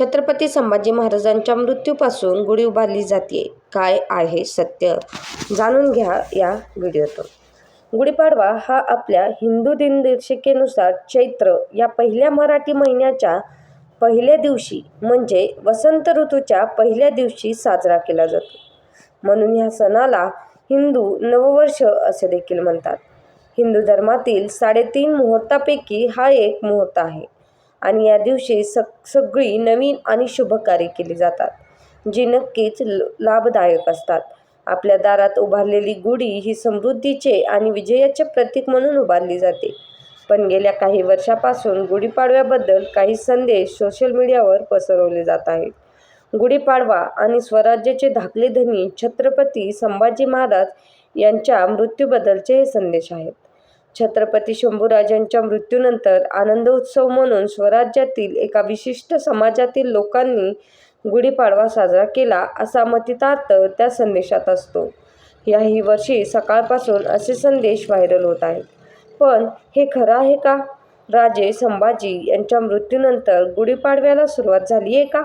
छत्रपती संभाजी महाराजांच्या मृत्यूपासून गुढी उभारली जाते. काय आहे सत्य? जाणून घ्या या व्हिडिओतून. गुढीपाडवा हा आपल्या हिंदू दिनदर्शिकेनुसार चैत्र या पहिल्या मराठी महिन्याच्या पहिल्या दिवशी म्हणजे वसंत ऋतूच्या पहिल्या दिवशी साजरा केला जातो. म्हणून ह्या सणाला हिंदू नववर्ष असे देखील म्हणतात. हिंदू धर्मातील साडेतीन मुहूर्तापैकी हा एक मुहूर्त आहे. आणि या दिवशी सग सगळी नवीन आणि शुभ कार्य केली जातात जी नक्कीच ल लाभदायक असतात. आपल्या दारात उभारलेली गुढी ही समृद्धीचे आणि विजयाचे प्रतीक म्हणून उभारली जाते. पण गेल्या काही वर्षापासून गुढीपाडव्याबद्दल काही संदेश सोशल मीडियावर पसरवले जात आहेत. गुढीपाडवा आणि स्वराज्याचे धाकले धनी छत्रपती संभाजी महाराज यांच्या मृत्यूबद्दलचे हे संदेश आहेत. छत्रपती शंभूराजांच्या मृत्यूनंतर आनंदोत्सव म्हणून स्वराज्यातील एका विशिष्ट समाजातील लोकांनी गुढीपाडवा साजरा केला असा मतितार्थ त्या संदेशात असतो. याही वर्षी सकाळपासून असे संदेश व्हायरल होत आहेत. पण हे खरं आहे का? राजे संभाजी यांच्या मृत्यूनंतर गुढीपाडव्याला सुरुवात झाली आहे का?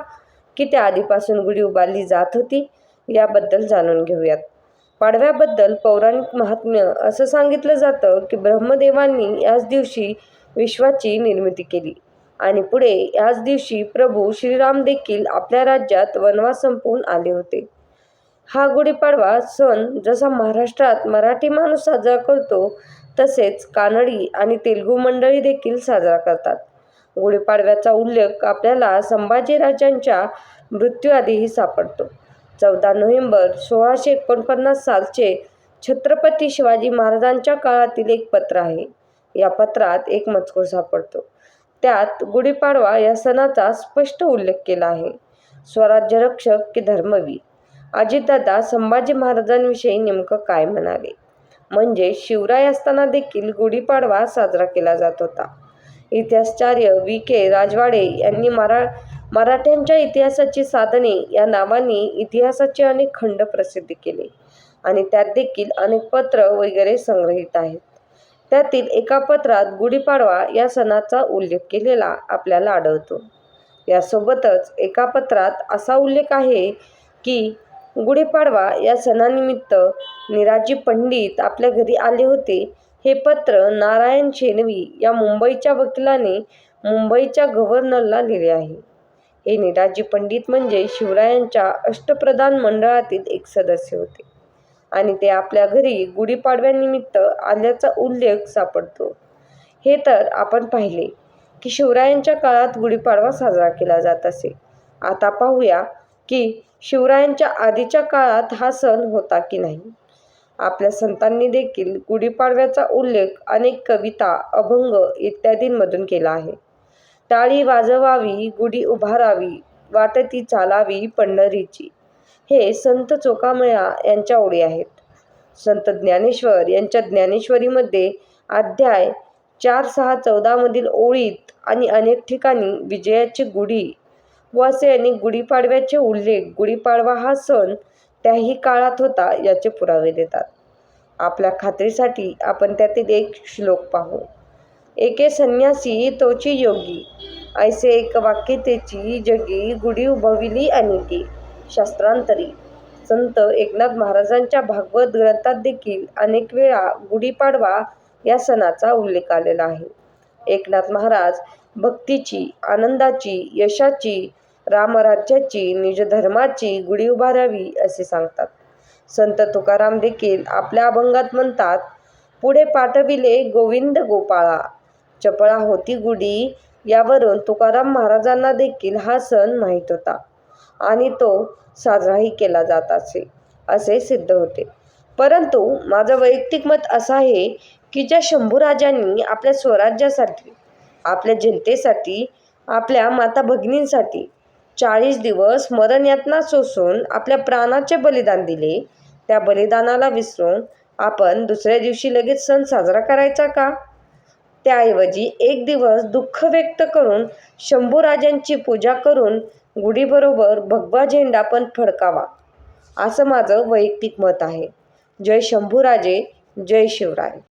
की त्या आधीपासून गुढी उभारली जात होती? याबद्दल जाणून घेऊयात. पाडव्याबद्दल पौराणिक महात्म्य असं सांगितलं जातं की ब्रह्मदेवांनी याच दिवशी विश्वाची निर्मिती केली. आणि पुढे याच दिवशी प्रभू श्रीराम देखील आपल्या राज्यात वनवास संपवून आले होते. हा गुढीपाडवा सण जसा महाराष्ट्रात मराठी माणूस साजरा करतो तसेच कानडी आणि तेलुगू मंडळी देखील साजरा करतात. गुढीपाडव्याचा उल्लेख आपल्याला संभाजीराजांच्या मृत्यूआधीही सापडतो. चौदा नोव्हेंबर सोळाशे एकोणपन्नास सालचे छत्रपती शिवाजी महाराजांच्या काळातील एक पत्र आहे. या पत्रात एक मजकूर सापडतो. त्यात गुढीपाडवा या सणाचा स्पष्ट उल्लेख केला आहे. स्वराज्य रक्षक की धर्मवी अजितदादा संभाजी महाराजांविषयी नेमकं काय म्हणाले? म्हणजे शिवराय असताना देखील गुढीपाडवा साजरा केला जात होता. इतिहासचार्य वी के राजवाडे यांनी मरा मराठ्यांच्या इतिहासाची साधने या नावाने इतिहासाचे अनेक खंड प्रसिद्ध केले आणि त्यात देखील अनेक पत्र वगैरे संग्रहित आहेत. त्यातील एका पत्रात गुढीपाडवा या सणाचा उल्लेख केलेला आपल्याला आढळतो. यासोबतच एका पत्रात असा उल्लेख आहे की गुढीपाडवा या सणानिमित्त निराजी पंडित आपल्या घरी आले होते. हे पत्र नारायण शेणवी या मुंबईच्या वकिलाने मुंबईच्या गव्हर्नरला लिहिले आहे. हे निराजी पंडित म्हणजे शिवरायांच्या अष्टप्रधान मंडळातील एक सदस्य होते. आणि ते आपल्या घरी गुढीपाडव्यानिमित्त आल्याचा उल्लेख सापडतो. हे तर आपण पाहिले की शिवरायांच्या काळात गुढीपाडवा साजरा केला जात असे. आता पाहूया की शिवरायांच्या आधीच्या काळात हा सण होता की नाही. आपल्या संतांनी देखील गुढीपाडव्याचा उल्लेख अनेक कविता अभंग इत्यादींमधून केला आहे. टाळी वाजवावी गुढी उभारावी वाटती चालावी पंढरीची. हे संत चोकामया यांच्या ओळी आहेत. संत ज्ञानेश्वर यांच्या ज्ञानेश्वरीमध्ये अध्याय चार सहा चौदामधील ओळीत आणि अनेक ठिकाणी विजयाची गुढी व असे अनेक गुढीपाडव्याचे उल्लेख गुढीपाडवा हा सण त्याही काळात होता याचे पुरावे देतात. आपल्या खात्रीसाठी आपण त्यातील एक श्लोक पाहू. एके संन्यासी तोची योगी ऐसे एक वाक्यतेची जगी गुढी उभविली अनेकी शास्त्रांतरी. संत एकनाथ महाराजांच्या भागवत ग्रंथात देखील अनेक वेळा गुढीपाडवा या सणाचा उल्लेख आलेला आहे. एकनाथ महाराज भक्तीची आनंदाची यशाची रामराज्याची निजधर्माची गुढी उभारावी असे सांगतात. संत तुकाराम देखील आपल्या अभंगात म्हणतात पुढे पाठविले गोविंद गोपाळा. चपळा होती गुढी यावरून तुकाराम महाराजांना देखील हा सण माहीत होता आणि तो साजराही केला जात असे असे सिद्ध होते. परंतु माझं वैयक्तिक मत असं आहे की ज्या शंभूराजांनी आपल्या स्वराज्यासाठी आपल्या जनतेसाठी आपल्या माता भगिनींसाठी चाळीस दिवस मरणयातना सोसून आपल्या प्राणाचे बलिदान दिले त्या बलिदानाला विसरून आपण दुसऱ्या दिवशी लगेच सण साजरा करायचा का? त्याऐवजी एक दिवस दुःख व्यक्त करून शंभूराजांची पूजा करून गुढीबरोबर भगवा झेंडा पण फडकावा असं माझं वैयक्तिक मत आहे. जय शंभूराजे जय शिवराय.